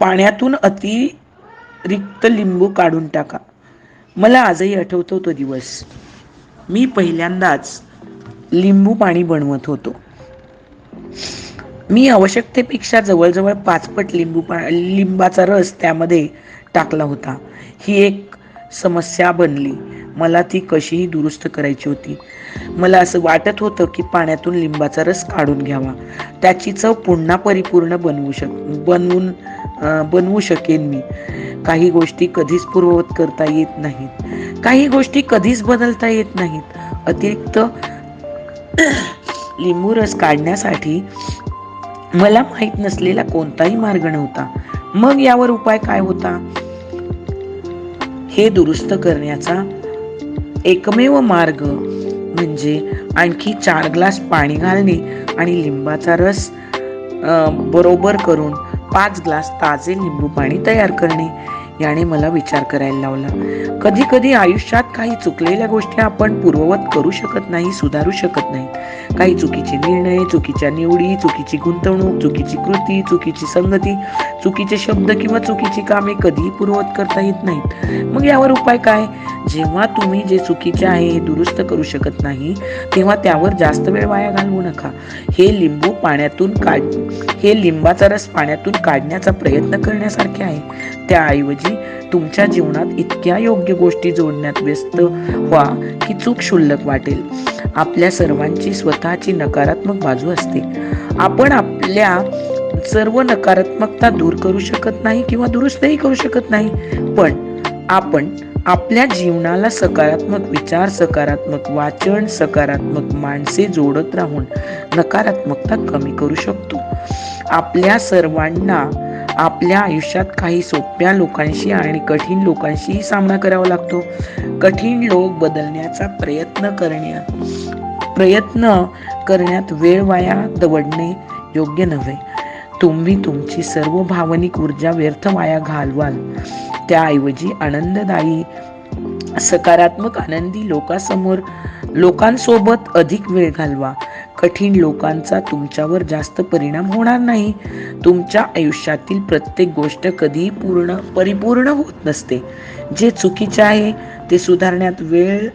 पाण्यातून अतिरिक्त लिंबू काढून टाका. मला आजही आठवतो तो दिवस. मी पहिल्यांदाच लिंबू पाणी बनवत होतो. मी आवश्यकतेपेक्षा जवळजवळ पाचपट लिंबू पा लिंबाचा रस त्यामध्ये टाकला होता. ही एक समस्या बनली. मला ती कशीही दुरुस्त करायची होती. मला असं वाटत होतं की पाण्यातून लिंबाचा रस काढून घ्यावा. त्याची चव पुन्हा परिपूर्ण बनवू शक बनवून बनवू शकेन मी. काही गोष्टी कधीच पूर्ववत करता येत नाहीत. काही गोष्टी कधीच बदलता येत नाहीत. अतिरिक्त लिंबू रस काढण्यासाठी मला माहीत नसलेला कोणताही मार्ग नव्हता. मग यावर उपाय काय होता? हे दुरुस्त करण्याचा एकमेव मार्ग म्हणजे आणखी चार ग्लास पाणी घालणे आणि लिंबाचा रस बरोबर करून पाच ग्लास ताजे लिंबू पाणी तयार करणे. याने मला विचार करायला लावला. कधी कधी आयुष्यात काही चुकलेल्या गोष्टी आपण पूर्ववत करू शकत नाही सुधारू शकत नाही. काही चुकीचे निर्णय चुकीच्या निवडी चुकीची गुंतवणूक चुकीची कृती चुकीची संगती चुकीचे शब्द किंवा चुकीची कामे कधीही पूर्ववत करता येत नाहीत. मग यावर उपाय काय? जेव्हा तुम्ही जे चुकीचे आहे हे दुरुस्त करू शकत नाही तेव्हा त्यावर जास्त वेळ वाया घालवू नका. हे लिंबू पाण्यातून काढ हे लिंबाचा रस पाण्यातून काढण्याचा प्रयत्न करण्यासारखे आहे. त्याऐवजी तुमच्या जीवनात इतक्या योग्य गोष्टी जोडण्यात व्यस्त व्हा की चूक क्षुल्लक वाटेल. आपल्या सर्वांची स्वतःची नकारात्मक बाजू असते. आपण आपल्या सर्व नकारात्मकता दूर करू शकत नाही किंवा दुरुस्तही करू शकत नाही. पण आपण आपल्या जीवनाला सकारात्मक विचार सकारात्मक वाचन सकारात्मक माणसे जोडत राहून नकारात्मकता कमी करू शकतो. आपल्या सर्वांना आपल्या आयुष्यात काही सोप्या लोकांशी आणि कठीण लोकांशीही सामना करावा लागतो. कठीण लोक बदलण्याचा प्रयत्न करण्या प्रयत्न करण्यात वेळ वाया दवडणे योग्य नव्हे. तुम्ही तुमची सर्व भावनिक ऊर्जा व्यर्थ वाया घालवाल. त्याऐवजी आनंददायी सकारात्मक आनंदी लोकांसमोर लोकांसोबत अधिक वेळ घालवा. कठीण लोकांचा तुमच्यावर जास्त परिणाम होणार नाही. तुमच्या आयुष्यातील प्रत्येक गोष्ट कधीही पूर्ण परिपूर्ण होत नसते. जे चुकीचे आहे ते सुधारण्यात वेळ